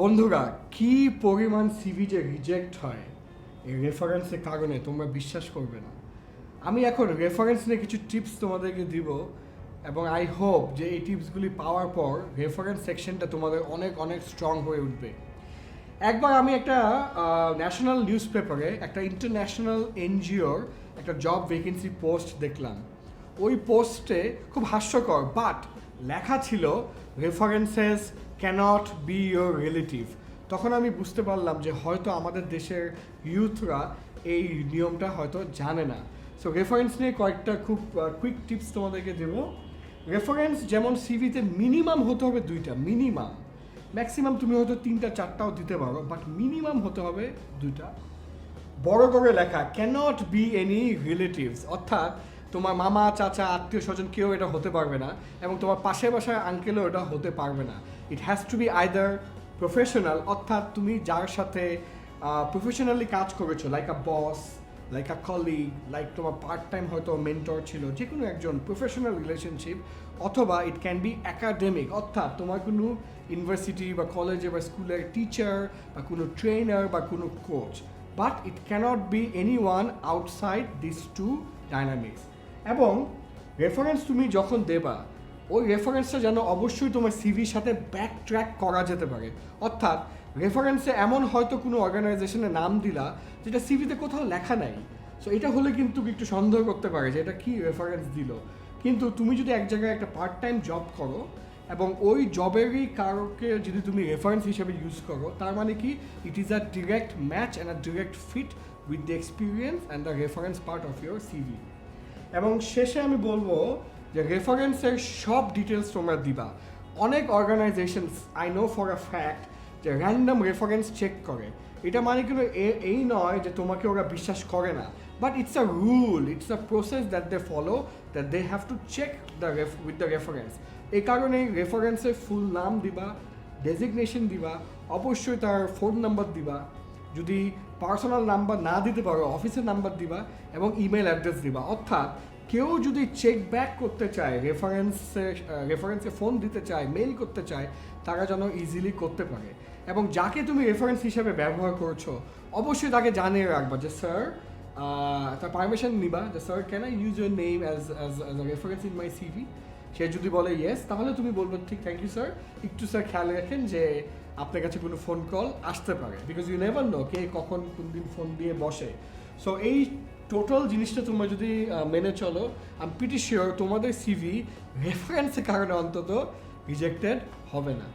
বন্ধুরা, কি পরিমাণ সিভি যে রিজেক্ট হয়, এই রেফারেন্সের কারণে তোমরা বিশ্বাস করবে না। আমি এখন রেফারেন্স নিয়ে কিছু টিপস তোমাদেরকে দিব এবং আই হোপ যে এই টিপসগুলি পাওয়ার পর রেফারেন্স সেকশনটা তোমাদের অনেক অনেক স্ট্রং হয়ে উঠবে। একবার আমি একটা ন্যাশনাল নিউজ পেপারে একটা ইন্টারন্যাশনাল এনজিওর একটা জব ভ্যাকেন্সি পোস্ট দেখলাম। ওই পোস্টে খুব হাস্যকর বাট লেখা ছিল references cannot be your relative তখন আমি বুঝতে পারলাম যে হয়তো আমাদের দেশের ইউথরা এই নিয়মটা হয়তো জানে না। সো রেফারেন্স নিয়ে কয়েকটা খুব কুইক টিপস তোমাদেরকে দেবো। রেফারেন্স যেমন সিভিতে মিনিমাম হতে হবে দুইটা মিনিমাম ম্যাক্সিমাম তুমি হয়তো তিনটা, চারটাও দিতে পারো বাট মিনিমাম হতে হবে দুইটা। বড় করে লেখা ক্যানট বি এনি রিলেটিভস অর্থাৎ তোমার মামা, চাচা, আত্মীয় স্বজন কেউ এটা হতে পারবে না এবং তোমার পাশে বাসায় আঙ্কেলও এটা হতে পারবে না। It has to be either professional অর্থাৎ তুমি যার সাথে প্রফেশনালি কাজ করেছ like a boss like a colleague like তোমার পার্ট টাইম হয়তো মেন্টর ছিল যে কোনো একজন প্রফেশনাল রিলেশনশিপ অথবা ইট ক্যান বি একাডেমিক অর্থাৎ তোমার কোনো ইউনিভার্সিটি বা কলেজে বা স্কুলের টিচার বা কোনো ট্রেনার বা কোনো coach but it cannot be any one outside this two dynamics এবং রেফারেন্স তুমি যখন দেবা, ওই রেফারেন্সটা যেন অবশ্যই তোমার সিভির সাথে ব্যাক ট্র্যাক করা যেতে পারে। অর্থাৎ রেফারেন্সে এমন হয়তো কোনো অর্গানাইজেশনের নাম দিলা, যেটা সিভিতে কোথাও লেখা নাই। সো এটা হলে কিন্তু একটু সন্দেহ করতে পারে যে এটা কি রেফারেন্স দিল। কিন্তু তুমি যদি এক জায়গায় একটা পার্ট টাইম জব করো এবং ওই জবেরই কারোকে যদি তুমি রেফারেন্স হিসেবে ইউজ করো, তার মানে কি? It is a direct match and a direct fit with the experience and the reference part of your CV এবং শেষে আমি বলব যে রেফারেন্সের সব ডিটেলস তোমরা দিবা। অনেক organisations I know for a fact যে র্যান্ডম রেফারেন্স চেক করে। এটা মানে কিন্তু এই নয় যে তোমাকে ওরা বিশ্বাস করে না। But it's a rule it's a process that they follow that they have to check the ref with the reference এই কারণেই রেফারেন্সের ফুল নাম দিবা ডেজিগনেশন দিবা, অবশ্যই তার ফোন নাম্বার দিবা। যদি পার্সোনাল নাম্বার না দিতে পারো অফিসের নাম্বার দিবা এবং ইমেল অ্যাড্রেস দিবা। অর্থাৎ কেউ যদি চেক ব্যাক করতে চায় রেফারেন্সে রেফারেন্সে ফোন দিতে চায় মেইল করতে চায়, তারা যেন ইজিলি করতে পারে। এবং যাকে তুমি রেফারেন্স হিসেবে ব্যবহার করছ, অবশ্যই তাকে জানিয়ে রাখবা যে স্যার তার পারমিশন নিবা যে sir can I use your name as as as reference in my CV সে যদি বলে ইয়েস তাহলে তুমি বলব, ঠিক থ্যাংক ইউ স্যার একটু স্যার খেয়াল রাখেন যে আপনার কাছে কোনো ফোন কল আসতে পারে বিকজ ইউ নেভার নো কে কখন কোন দিন ফোন দিয়ে বসে। সো এই টোটাল জিনিসটা তোমরা যদি মেনে চলো আমি পিটি শিওর তোমাদের সিভি রেফারেন্সের কারণে অন্তত রিজেক্টেড হবে না।